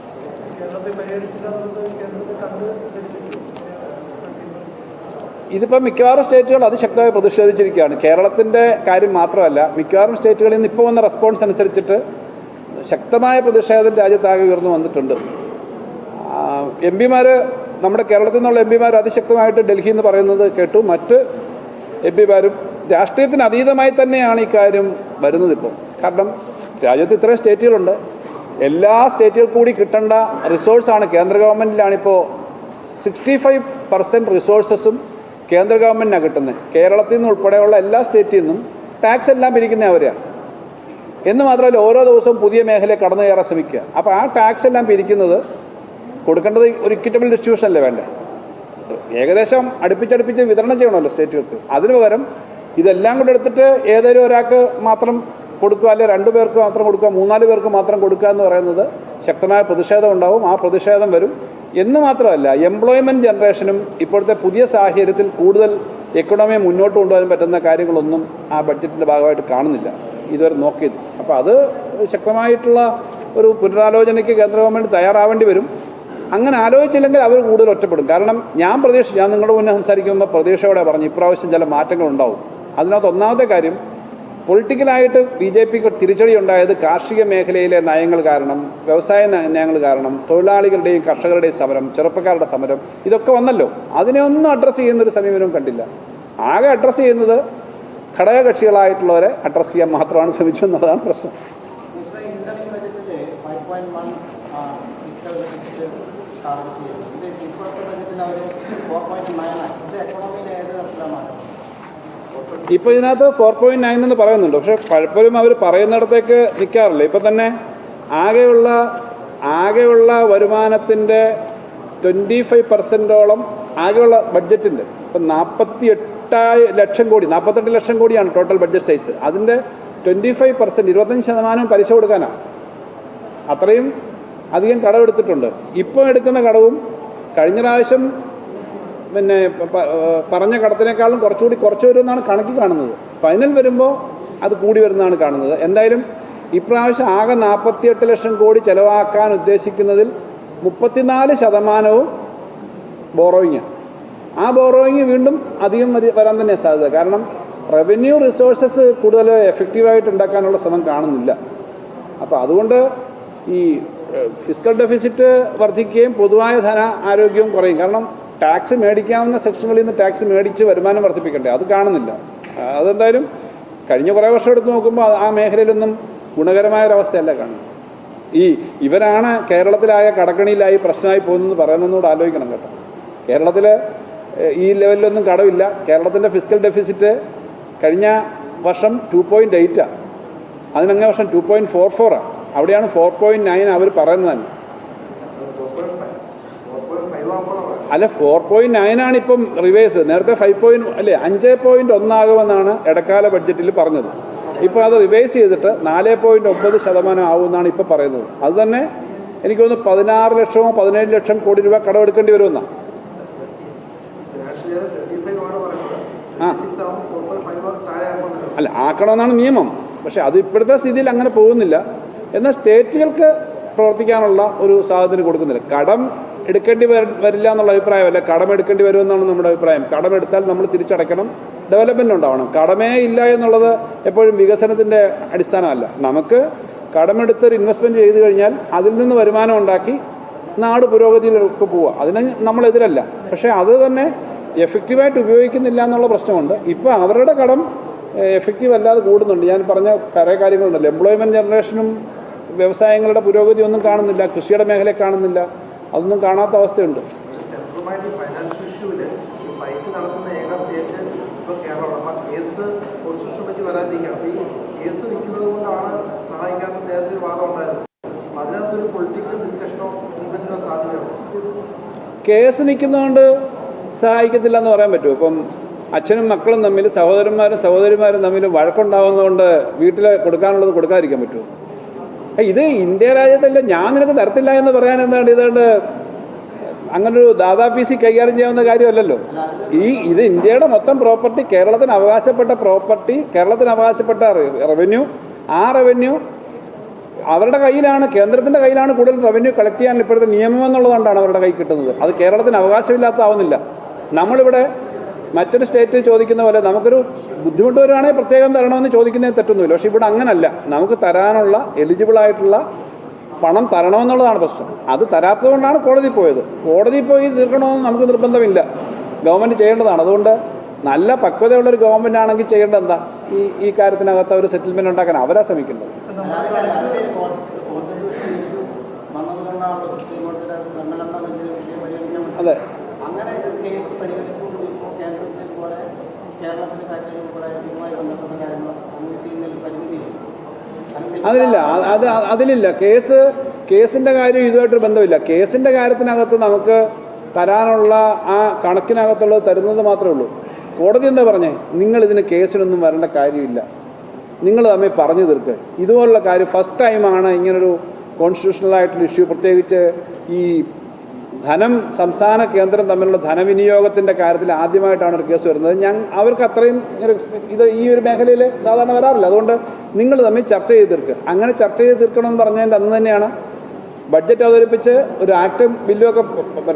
ഇതിപ്പോൾ മിക്കവാറും സ്റ്റേറ്റുകൾ അതിശക്തമായി പ്രതിഷേധിച്ചിരിക്കുകയാണ്. കേരളത്തിന്റെ കാര്യം മാത്രമല്ല മിക്കവാറും സ്റ്റേറ്റുകളിൽ നിന്ന് ഇപ്പോൾ വന്ന റെസ്പോൺസ് അനുസരിച്ചിട്ട് ശക്തമായ പ്രതിഷേധം രാജ്യത്താകെ ഉയർന്നു വന്നിട്ടുണ്ട്. എം പിമാർ നമ്മുടെ കേരളത്തിൽ നിന്നുള്ള എം പിമാർ അതിശക്തമായിട്ട് ഡൽഹി എന്ന് പറയുന്നത് കേട്ടു. മറ്റ് എം പിമാരും രാഷ്ട്രീയത്തിന് അതീതമായി തന്നെയാണ് ഇക്കാര്യം വരുന്നത് ഇപ്പോൾ കാരണം രാജ്യത്ത് ഇത്രയും സ്റ്റേറ്റുകളുണ്ട്. എല്ലാ സ്റ്റേറ്റുകൾ കൂടി കിട്ടേണ്ട റിസോഴ്സാണ് കേന്ദ്ര ഗവൺമെന്റിലാണിപ്പോൾ സിക്സ്റ്റി ഫൈവ് പെർസെന്റ് റിസോഴ്സസും കേന്ദ്ര ഗവൺമെന്റിനാണ് കിട്ടുന്നത്. കേരളത്തിൽ നിന്ന് ഉൾപ്പെടെയുള്ള എല്ലാ സ്റ്റേറ്റിൽ നിന്നും ടാക്സ് എല്ലാം പിരിക്കുന്ന അവരെയാണ് എന്ന് മാത്രമല്ല ഓരോ ദിവസവും പുതിയ മേഖലയെ കടന്നു കയറാൻ ശ്രമിക്കുക. അപ്പോൾ ആ ടാക്സ് എല്ലാം പിരിക്കുന്നത് കൊടുക്കേണ്ടത് ഒരു ഇക്വിറ്റബിൾ ഡിസ്ട്രിബ്യൂഷൻ അല്ലേ വേണ്ടേ? ഏകദേശം അടുപ്പിച്ചടുപ്പിച്ച് വിതരണം ചെയ്യണമല്ലോ സ്റ്റേറ്റുകൾക്ക് അതിനു പകരം ഇതെല്ലാം കൂടെ എടുത്തിട്ട് ഏതെങ്കിലും ഒരാൾക്ക് മാത്രം കൊടുക്കുക അല്ലെ രണ്ടു പേർക്ക് മാത്രം കൊടുക്കുക മൂന്നാൽ പേർക്ക് മാത്രം കൊടുക്കുക എന്ന് പറയുന്നത് ശക്തമായ പ്രതിഷേധം ഉണ്ടാവും. ആ പ്രതിഷേധം വരും. എന്ന് മാത്രമല്ല എംപ്ലോയ്മെന്റ് ജനറേഷനും ഇപ്പോഴത്തെ പുതിയ സാഹചര്യത്തിൽ കൂടുതൽ എക്കണോമിയെ മുന്നോട്ട് കൊണ്ടുപോകാൻ പറ്റുന്ന കാര്യങ്ങളൊന്നും ആ ബഡ്ജറ്റിന്റെ ഭാഗമായിട്ട് കാണുന്നില്ല. ഇതുവരെ നോക്കിയത്. അപ്പോൾ അത് ശക്തമായിട്ടുള്ള ഒരു പുനരാലോചനയ്ക്ക് കേന്ദ്ര ഗവൺമെന്റ് തയ്യാറാവേണ്ടി വരും. അങ്ങനെ ആലോചിച്ചില്ലെങ്കിൽ അവർ കൂടുതൽ ഒറ്റപ്പെടും. കാരണം ഞാൻ പ്രതീക്ഷിച്ചു ഞാൻ നിങ്ങളുടെ മുന്നേ സംസാരിക്കുമ്പോൾ പ്രതീക്ഷയോടെ പറഞ്ഞു ഇപ്രാവശ്യം ചില മാറ്റങ്ങൾ ഉണ്ടാവും. അതിനകത്ത് ഒന്നാമത്തെ കാര്യം പൊളിറ്റിക്കലായിട്ട് ബി ജെ പിക്ക് തിരിച്ചടി ഉണ്ടായത് കാർഷിക മേഖലയിലെ നയങ്ങൾ കാരണം വ്യവസായ നയങ്ങൾ കാരണം തൊഴിലാളികളുടെയും കർഷകരുടെയും സമരം ചെറുപ്പക്കാരുടെ സമരം ഇതൊക്കെ വന്നല്ലോ. അതിനെ ഒന്നും അഡ്രസ്സ് ചെയ്യുന്നൊരു സമീപനവും കണ്ടില്ല. ആകെ അഡ്രസ്സ് ചെയ്യുന്നത് ഘടകകക്ഷികളായിട്ടുള്ളവരെ അഡ്രസ്സ് ചെയ്യാൻ മാത്രമാണ് ശ്രമിച്ചതെന്നുള്ളതാണ് പ്രശ്നം മിസ്റ്റർ ഇന്റർനെറ്റ് ബജറ്റിൽ five point one fiscal deficit ചെയ്തു ഇത് ഇപ്പോഴത്തെ ബജറ്റിൽ അവർ ഫോർ പോയിന്റ് നയൻ ആണ്. ഇത് എക്കണോമിയിൽ ഏത് തരത്തിലാണ്? ഇപ്പോൾ ഇതിനകത്ത് ഫോർ പോയിന്റ് നയൻ എന്ന് പറയുന്നുണ്ട്. പക്ഷെ പലപ്പോഴും അവർ പറയുന്നിടത്തേക്ക് നിൽക്കാറില്ല ഇപ്പം തന്നെ ആകെയുള്ള ആകെയുള്ള വരുമാനത്തിന്റെ ട്വന്റി ഫൈവ് പെർസെന്റോളം ആകെയുള്ള ബഡ്ജറ്റിന്റെ ഇപ്പം നാൽപ്പത്തി എട്ടായി ലക്ഷം കോടി നാൽപ്പത്തെട്ട് ലക്ഷം കോടിയാണ് ടോട്ടൽ ബഡ്ജറ്റ് സൈസ് അതിന്റെ ട്വന്റി ഫൈവ് പെർസെന്റ് ഇരുപത്തഞ്ച് ശതമാനം പലിശ കൊടുക്കാനാണ് അത്രയും അധികം കടമെടുത്തിട്ടുണ്ട്. ഇപ്പോൾ എടുക്കുന്ന കടവും കഴിഞ്ഞ പ്രാവശ്യം പിന്നെ പറഞ്ഞ കടത്തിനേക്കാളും കുറച്ചുകൂടി കുറച്ച് വരുമെന്നാണ് കണക്ക് കാണുന്നത്. ഫൈനൽ വരുമ്പോൾ അത് കൂടി വരുന്നതാണ് കാണുന്നത്. എന്തായാലും ഇപ്രാവശ്യം ആകെ നാൽപ്പത്തിയെട്ട് ലക്ഷം കോടി ചിലവാക്കാൻ ഉദ്ദേശിക്കുന്നതിൽ മുപ്പത്തിനാല് ശതമാനവും ബോറോയിങ് ആ. ബോറോയിങ് വീണ്ടും അധികം വരി- വരാൻ തന്നെ സാധ്യത. കാരണം റവന്യൂ റിസോഴ്സസ് കൂടുതൽ എഫക്റ്റീവായിട്ട് ഉണ്ടാക്കാനുള്ള ശ്രമം കാണുന്നില്ല. അപ്പോൾ അതുകൊണ്ട് ഈ ഫിസിക്കൽ ഡെഫിസിറ്റ് വർദ്ധിക്കുകയും പൊതുവായ ധന ആരോഗ്യവും കുറയും. കാരണം ടാക്സ് മേടിക്കാവുന്ന സെക്ഷനുകളിൽ നിന്ന് ടാക്സ് മേടിച്ച് വരുമാനം വർദ്ധിപ്പിക്കണ്ടേ? അത് കാണുന്നില്ല. അതെന്തായാലും കഴിഞ്ഞ കുറേ വർഷം എടുത്ത് നോക്കുമ്പോൾ ആ- മേഖലയിലൊന്നും ഗുണകരമായ ഒരവസ്ഥയല്ല കാണുന്നത്. ഈ ഇവരാണ് കേരളത്തിലായ കടക്കണിയിലായി പ്രശ്നമായി പോകുന്നത് പറയുന്നതോട് ആലോചിക്കണം കേട്ടോ. കേരളത്തിൽ ഈ ലെവലിലൊന്നും കടമില്ല കേരളത്തിന്റെ ഫിസിക്കൽ ഡെഫിസിറ്റ് കഴിഞ്ഞ വർഷം ടു പോയിന്റ് എയ്റ്റാണ് അതിനങ്ങേ വർഷം ടു പോയിന്റ് ഫോർ ഫോറാണ് അവിടെയാണ് ഫോർ പോയിന്റ് നയൻ അവർ പറയുന്നത് തന്നെ. അല്ല പോയിന്റ് ഫോർ പോയിന്റ് നയൻ ആണ് ഇപ്പം റിവേഴ്സ് നേരത്തെ ഫൈവ് പോയിന്റ് അല്ലേ അഞ്ച് പോയിന്റ് ഒന്നാകുമെന്നാണ് ഇടക്കാല ബഡ്ജറ്റിൽ പറഞ്ഞത്. ഇപ്പോൾ അത് റിവേഴ്സ് ചെയ്തിട്ട് നാല് പോയിന്റ് ഒമ്പത് ശതമാനം ആവുമെന്നാണ് ഇപ്പോൾ പറയുന്നത്. അത് തന്നെ എനിക്ക് തോന്നുന്നു പതിനാറ് ലക്ഷമോ പതിനേഴ് ലക്ഷം കോടി രൂപ കടമെടുക്കേണ്ടി വരുമെന്നാണ് ആ. അല്ല ആക്കണമെന്നാണ് നിയമം. പക്ഷെ അത് ഇപ്പോഴത്തെ സ്ഥിതിയിൽ അങ്ങനെ പോകുന്നില്ല. എന്നാൽ സ്റ്റേറ്റുകൾക്ക് പ്രവർത്തിക്കാനുള്ള ഒരു സാധ്യത കൊടുക്കുന്നില്ല. കടം എടുക്കേണ്ടി വര- വരില്ല എന്നുള്ള അഭിപ്രായമല്ല. കടം എടുക്കേണ്ടി വരുമെന്നാണ് നമ്മുടെ അഭിപ്രായം. കടം എടുത്താൽ നമ്മൾ തിരിച്ചടയ്ക്കണം. ഡെവലപ്മെന്റ് ഉണ്ടാവണം. കടമേ ഇല്ല എന്നുള്ളത് എപ്പോഴും വികസനത്തിന്റെ അടിസ്ഥാനമല്ല. നമുക്ക് കടമെടുത്ത് ഒരു ഇൻവെസ്റ്റ്മെന്റ് ചെയ്തു കഴിഞ്ഞാൽ അതിൽ നിന്ന് വരുമാനം ഉണ്ടാക്കി നാട് പുരോഗതിയിലേക്ക് പോവുക. അതിന് നമ്മളെതിരല്ല പക്ഷേ അത് തന്നെ എഫക്റ്റീവായിട്ട് ഉപയോഗിക്കുന്നില്ല എന്നുള്ള പ്രശ്നമുണ്ട്. ഇപ്പോൾ അവരുടെ കടം എഫക്റ്റീവ് അല്ലാതെ കൂടുന്നുണ്ട്. ഞാൻ പറഞ്ഞ കുറേ കാര്യങ്ങളുണ്ടല്ലോ. എംപ്ലോയ്മെന്റ് ജനറേഷനും വ്യവസായങ്ങളുടെ പുരോഗതി ഒന്നും കാണുന്നില്ല കൃഷിയുടെ മേഖലയെ കാണുന്നില്ല അതൊന്നും കാണാത്ത അവസ്ഥയുണ്ട്. കേസ് നിൽക്കുന്നതുകൊണ്ട് സഹായിക്കത്തില്ല എന്ന് പറയാൻ പറ്റുമോ? ഇപ്പം അച്ഛനും മക്കളും തമ്മിൽ സഹോദരന്മാരും സഹോദരിമാരും തമ്മിൽ വഴക്കുണ്ടാകുന്നതുകൊണ്ട് വീട്ടിൽ കൊടുക്കാനുള്ളത് കൊടുക്കാതിരിക്കാൻ പറ്റുമോ? ഇത് ഇന്ത്യ രാജ്യത്തല്ല ഞാൻ നിനക്ക് തരത്തില്ല എന്ന് പറയാൻ എന്താണ്? ഇതുകൊണ്ട് അങ്ങനൊരു സി കൈകാര്യം ചെയ്യാവുന്ന കാര്യമല്ലല്ലോ. ഈ ഇത് ഇന്ത്യയുടെ മൊത്തം പ്രോപ്പർട്ടി കേരളത്തിന് അവകാശപ്പെട്ട പ്രോപ്പർട്ടി കേരളത്തിന് അവകാശപ്പെട്ട റവന്യൂ ആ റവന്യൂ അവരുടെ കയ്യിലാണ് കേന്ദ്രത്തിന്റെ കയ്യിലാണ് കൂടുതൽ റവന്യൂ കളക്ട് ചെയ്യാൻ ഇപ്പോഴത്തെ നിയമം എന്നുള്ളതുകൊണ്ടാണ് അവരുടെ കൈ കിട്ടുന്നത്. അത് കേരളത്തിന് അവകാശമില്ലാത്തതാവുന്നില്ല. നമ്മളിവിടെ മറ്റൊരു സ്റ്റേറ്റ് ചോദിക്കുന്ന പോലെ നമുക്കൊരു ബുദ്ധിമുട്ട് വരുവാണെങ്കിൽ പ്രത്യേകം തരണമെന്ന് ചോദിക്കുന്നതിന് തെറ്റൊന്നുമില്ല. പക്ഷേ ഇവിടെ അങ്ങനല്ല. നമുക്ക് തരാനുള്ള എലിജിബിൾ ആയിട്ടുള്ള പണം തരണമെന്നുള്ളതാണ് പ്രശ്നം. അത് തരാത്തത് കൊണ്ടാണ് കോടതി പോയത്. കോടതി പോയി തീർക്കണമെന്ന് നമുക്ക് നിർബന്ധമില്ല. ഗവൺമെന്റ് ചെയ്യേണ്ടതാണ്. അതുകൊണ്ട് നല്ല പക്വതയുള്ളൊരു ഗവൺമെന്റ് ആണെങ്കിൽ ചെയ്യേണ്ട എന്താ? ഈ ഈ കാര്യത്തിനകത്ത് ഒരു സെറ്റിൽമെന്റ് ഉണ്ടാക്കാൻ അവരാ ശ്രമിക്കുന്നത് വന്നതുകൊണ്ടാണ് സുപ്രീം കോടതിയുടെ ഭരണഘടനാ ബെഞ്ചിൽ വിഷയം പരിഗണിക്കാൻ പറ്റും അതെ അങ്ങനെ ഒരു കേസ് പരിഗണിച്ചുകൊണ്ട് ഇപ്പോൾ കേന്ദ്രത്തിൽ പോലെ കേരളത്തിലെ കാര്യം ഇവിടെ ഇതുമായി ബന്ധപ്പെട്ട കാര്യങ്ങൾ അങ്ങനെ ചെയ്യുന്നതിൽ പരിമിതിയില്ല അതിലില്ല. അത് അതിലില്ല. കേസ് കേസിന്റെ കാര്യം ഇതുമായിട്ട് ബന്ധമില്ല. കേസിന്റെ കാര്യത്തിനകത്ത് നമുക്ക് തരാനുള്ള ആ കണക്കിനകത്തുള്ളത് തരുന്നത് മാത്രമേ ഉള്ളൂ. കോടതി എന്താ പറഞ്ഞേ? നിങ്ങൾ ഇതിന് കേസിനൊന്നും വരേണ്ട കാര്യമില്ല. നിങ്ങൾ തമ്മിൽ പറഞ്ഞു തീർക്ക്. ഇതുപോലുള്ള കാര്യം ഫസ്റ്റ് ടൈമാണ് ഇങ്ങനൊരു കോൺസ്റ്റിറ്റ്യൂഷണലായിട്ടുള്ള ഇഷ്യൂ പ്രത്യേകിച്ച് ഈ ധനം സംസ്ഥാന കേന്ദ്രം തമ്മിലുള്ള ധനവിനിയോഗത്തിന്റെ കാര്യത്തിൽ ആദ്യമായിട്ടാണ് ഒരു കേസ് വരുന്നത്. ഞാൻ അവർക്ക് അത്രയും ഒരു ഇത് ഈ ഒരു മേഖലയിൽ സാധാരണ വരാറില്ല. അതുകൊണ്ട് നിങ്ങൾ തമ്മിൽ ചർച്ച ചെയ്ത് തീർക്കുക. അങ്ങനെ ചർച്ച ചെയ്ത് തീർക്കണമെന്ന് പറഞ്ഞതിന്റെ അന്ന് തന്നെയാണ് ബഡ്ജറ്റ് അവതരിപ്പിച്ച് ഒരു ആക്ടും ബില്ലും ഒക്കെ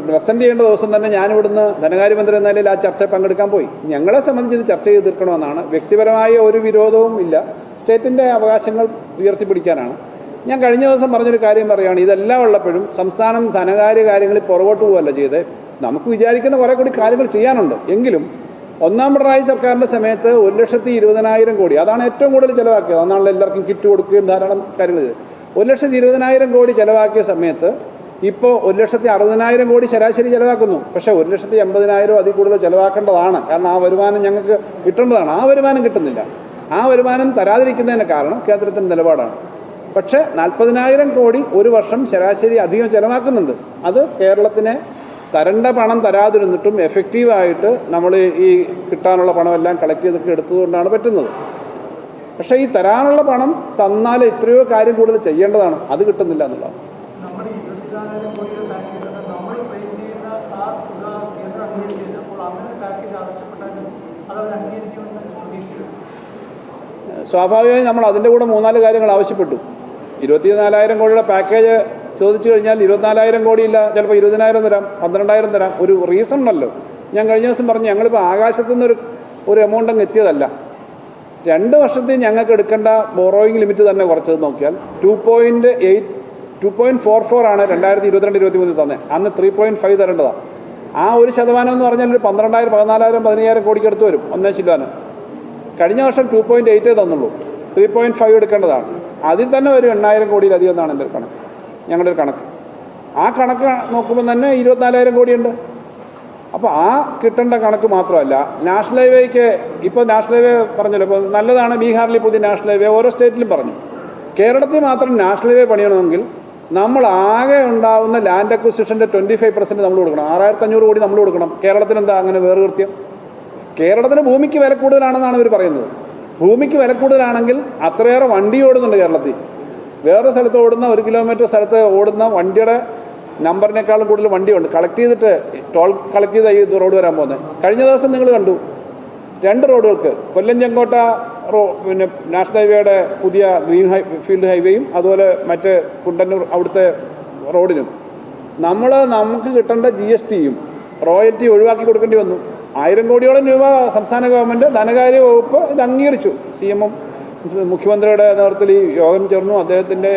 പ്രസന്റ് ചെയ്യേണ്ട ദിവസം തന്നെ ഞാൻ ഞാനിവിടുന്ന് ധനകാര്യമന്ത്രി എന്ന നിലയിൽ ആ ചർച്ചയിൽ പങ്കെടുക്കാൻ പോയി. ഞങ്ങളെ സംബന്ധിച്ച് ഇത് ചർച്ച ചെയ്ത് തീർക്കണമെന്നാണ്. വ്യക്തിപരമായ ഒരു വിരോധവും ഇല്ല. സ്റ്റേറ്റിന്റെ അവകാശങ്ങൾ ഉയർത്തിപ്പിടിക്കാനാണ്. ഞാൻ കഴിഞ്ഞ ദിവസം പറഞ്ഞൊരു കാര്യം പറയുകയാണ് ഇതെല്ലാം ഉള്ളപ്പോഴും സംസ്ഥാനം ധനകാര്യ കാര്യങ്ങളിൽ പുറകോട്ട് പോവല്ല ചെയ്ത്. നമുക്ക് വിചാരിക്കുന്ന കുറേ കൂടി കാര്യങ്ങൾ ചെയ്യാനുണ്ട്. എങ്കിലും ഒന്നാം പിണറായി സർക്കാരിന്റെ സമയത്ത് ഒരു ലക്ഷത്തി ഇരുപതിനായിരം കോടി അതാണ് ഏറ്റവും കൂടുതൽ ചിലവാക്കിയത്. അന്നാണല്ലോ എല്ലാവർക്കും കിറ്റ് കൊടുക്കുകയും ധാരാളം കാര്യങ്ങൾ ചെയ്ത് ഒരു ലക്ഷത്തി ഇരുപതിനായിരം കോടി ചിലവാക്കിയ സമയത്ത് ഇപ്പോൾ ഒരു ലക്ഷത്തി അറുപതിനായിരം കോടി ശരാശരി ചിലവാക്കുന്നു. പക്ഷേ ഒരു ലക്ഷത്തി എൺപതിനായിരം അതിൽ കൂടുതൽ ചിലവാക്കേണ്ടതാണ്. കാരണം ആ വരുമാനം ഞങ്ങൾക്ക് കിട്ടേണ്ടതാണ്. ആ വരുമാനം കിട്ടുന്നില്ല. ആ വരുമാനം തരാതിരിക്കുന്നതിന് കാരണം കേന്ദ്രത്തിന്റെ നിലപാടാണ്. പക്ഷേ നാൽപ്പതിനായിരം കോടി ഒരു വർഷം ശരാശരി അധികം ചിലവാക്കുന്നുണ്ട്. അത് കേരളത്തിനെ തരണ്ട പണം തരാതിരുന്നിട്ടും എഫക്റ്റീവായിട്ട് നമ്മൾ ഈ കിട്ടാനുള്ള പണമെല്ലാം കളക്ട് ചെയ്തൊക്കെ എടുത്തതുകൊണ്ടാണ് പറ്റുന്നത്. പക്ഷേ ഈ തരാനുള്ള പണം തന്നാൽ എത്രയോ കാര്യം കൂടുതൽ ചെയ്യേണ്ടതാണ്. അത് കിട്ടുന്നില്ല എന്നുള്ളതാണ്. സ്വാഭാവികമായി നമ്മൾ അതിന്റെ കൂടെ മൂന്നാൽ കാര്യങ്ങൾ ആവശ്യപ്പെട്ടു. ഇരുപത്തിനാലായിരം കോടിയുടെ പാക്കേജ് ചോദിച്ചു കഴിഞ്ഞാൽ ഇരുപത്തിനാലായിരം കോടിയില്ല ചിലപ്പോൾ ഇരുപതിനായിരം തരാം പന്ത്രണ്ടായിരം തരാം. ഒരു റീസൺ ഉണ്ടല്ലോ. ഞാൻ കഴിഞ്ഞ ദിവസം പറഞ്ഞു ഞങ്ങളിപ്പോൾ ആകാശത്തു നിന്നൊരു ഒരു എമൗണ്ട് അങ്ങ് എത്തിയതല്ല. രണ്ട് വർഷത്തിൽ ഞങ്ങൾക്ക് എടുക്കേണ്ട ബോറോയിങ് ലിമിറ്റ് തന്നെ കുറച്ചത് നോക്കിയാൽ two point eight two point four four ആണ് രണ്ടായിരത്തി ഇരുപത്തിരണ്ട് ഇരുപത്തി മൂന്നിൽ തന്നെ അന്ന് ത്രീ പോയിന്റ് ഫൈവ് തരേണ്ടതാണ് ആ ഒരു ശതമാനം എന്ന് പറഞ്ഞാൽ ഒരു പന്ത്രണ്ടായിരം പതിനാലായിരം പതിനയ്യായിരം കോടിക്ക് അടുത്ത് വരും. ഒന്നേ ശതമാനം കഴിഞ്ഞ വർഷം ടു പോയിന്റ് എയ്റ്റേ തന്നുള്ളൂ. ത്രീ പോയിന്റ് ഫൈവ് എടുക്കേണ്ടതാണ്. അതിൽ തന്നെ ഒരു എണ്ണായിരം കോടിയിലധികം എന്നാണ് എന്റെ ഒരു കണക്ക്. ഞങ്ങളുടെ ഒരു കണക്ക്. ആ കണക്ക് നോക്കുമ്പോൾ തന്നെ ഇരുപത്തിനാലായിരം കോടിയുണ്ട്. അപ്പോൾ ആ കിട്ടേണ്ട കണക്ക് മാത്രമല്ല നാഷണൽ ഹൈവേക്ക് ഇപ്പോൾ നാഷണൽ ഹൈവേ പറഞ്ഞല്ലോ ഇപ്പോൾ നല്ലതാണ് ബീഹാറിൽ പുതിയ നാഷണൽ ഹൈവേ ഓരോ സ്റ്റേറ്റിലും പറഞ്ഞു. കേരളത്തിൽ മാത്രം നാഷണൽ ഹൈവേ പണിയണമെങ്കിൽ നമ്മൾ ആകെ ഉണ്ടാവുന്ന ലാൻഡ് അക്വിസിഷന്റെ ട്വന്റി ഫൈവ് പെർസെന്റ് നമ്മൾ കൊടുക്കണം. ആറായിരത്തി അഞ്ഞൂറ് കോടി നമ്മൾ കൊടുക്കണം. കേരളത്തിന് എന്താ അങ്ങനെ വേറെ കൃത്യം കേരളത്തിന് ഭൂമിക്ക് വില കൂടുതലാണെന്നാണ് ഇവർ പറയുന്നത്. ഭൂമിക്ക് വില കൂടുതലാണെങ്കിൽ അത്രയേറെ വണ്ടി ഓടുന്നുണ്ട് കേരളത്തിൽ. വേറൊരു സ്ഥലത്ത് ഓടുന്ന ഒരു കിലോമീറ്റർ സ്ഥലത്ത് ഓടുന്ന വണ്ടിയുടെ നമ്പറിനേക്കാളും കൂടുതൽ വണ്ടിയുണ്ട്. കളക്ട് ചെയ്തിട്ട് ടോൾ കളക്ട് ചെയ്ത ഈ റോഡ് വരാൻ പോകുന്നത്. കഴിഞ്ഞ ദിവസം നിങ്ങൾ കണ്ടു. രണ്ട് റോഡുകൾക്ക് കൊല്ലം ചെങ്കോട്ട റോ പിന്നെ നാഷണൽ ഹൈവേയുടെ പുതിയ ഗ്രീൻ ഹൈ ഫീൽഡ് ഹൈവേയും അതുപോലെ മറ്റ് കുണ്ടന്നൂർ അവിടുത്തെ റോഡിനും നമ്മൾ നമുക്ക് കിട്ടേണ്ട ജി എസ് ടിയും റോയൽറ്റി ഒഴിവാക്കി കൊടുക്കേണ്ടി വന്നു. ആയിരം കോടിയോളം രൂപ സംസ്ഥാന ഗവൺമെന്റ് ധനകാര്യ വകുപ്പ് ഇത് അംഗീകരിച്ചു. സി എമ്മും മുഖ്യമന്ത്രിയുടെ നേതൃത്വത്തിൽ ഈ യോഗം ചേർന്നു. അദ്ദേഹത്തിന്റെ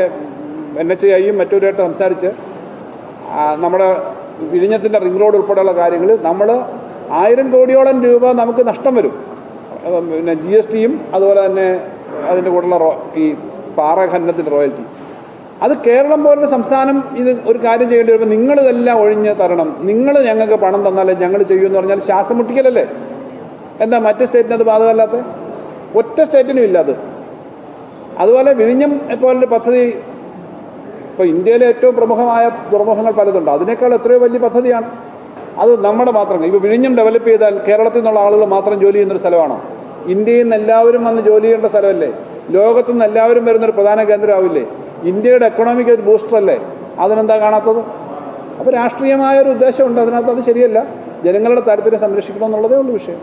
എൻ എച്ച് ഐയും മറ്റൊരുമായിട്ട് സംസാരിച്ച് നമ്മുടെ വിഴിഞ്ഞത്തിന്റെ റിംഗ് റോഡ് ഉൾപ്പെടെയുള്ള കാര്യങ്ങൾ നമ്മൾ ആയിരം കോടിയോളം രൂപ നമുക്ക് നഷ്ടം വരും. പിന്നെ ജി എസ് ടിയും അതുപോലെ തന്നെ അതിന്റെ കൂടെയുള്ള ഈ പാറ ഖനനത്തിന്റെ റോയൽറ്റി. അത് കേരളം പോലുള്ള സംസ്ഥാനം ഇത് ഒരു കാര്യം ചെയ്യേണ്ടി വരുമ്പോൾ നിങ്ങളിതെല്ലാം ഒഴിഞ്ഞ് തരണം. നിങ്ങൾ ഞങ്ങൾക്ക് പണം തന്നാലേ ഞങ്ങൾ ചെയ്യുമെന്ന് പറഞ്ഞാൽ ശ്വാസം മുട്ടിക്കലല്ലേ? എന്താ മറ്റ് സ്റ്റേറ്റിന് അത് ബാധകമല്ലാത്ത? ഒറ്റ സ്റ്റേറ്റിനും ഇല്ല അത്. അതുപോലെ വിഴിഞ്ഞം പോലൊരു പദ്ധതി ഇപ്പോൾ ഇന്ത്യയിലെ ഏറ്റവും പ്രമുഖമായ തുറമുഖങ്ങൾ പലതുണ്ട്. അതിനേക്കാൾ എത്രയോ വലിയ പദ്ധതിയാണ്. അത് നമ്മുടെ മാത്രം. ഇപ്പോൾ വിഴിഞ്ഞം ഡെവലപ്പ് ചെയ്താൽ കേരളത്തിൽ നിന്നുള്ള ആളുകൾ മാത്രം ജോലി ചെയ്യുന്നൊരു സ്ഥലമാണോ? ഇന്ത്യയിൽ നിന്ന് എല്ലാവരും വന്ന് ജോലി ചെയ്യേണ്ട സ്ഥലമല്ലേ? ലോകത്തു നിന്ന് എല്ലാവരും വരുന്നൊരു പ്രധാന കേന്ദ്രമാവില്ലേ ഇന്ത്യയുടെ എക്കണോമിക്ക് ഒരു ബൂസ്റ്ററല്ലേ അതിനെന്താ കാണാത്തത്? അപ്പോൾ രാഷ്ട്രീയമായ ഒരു ഉദ്ദേശമുണ്ട്. അതിനകത്ത് അത് ശരിയല്ല. ജനങ്ങളുടെ താല്പര്യം സംരക്ഷിക്കണം എന്നുള്ളതേ ഉള്ളൂ വിഷയം.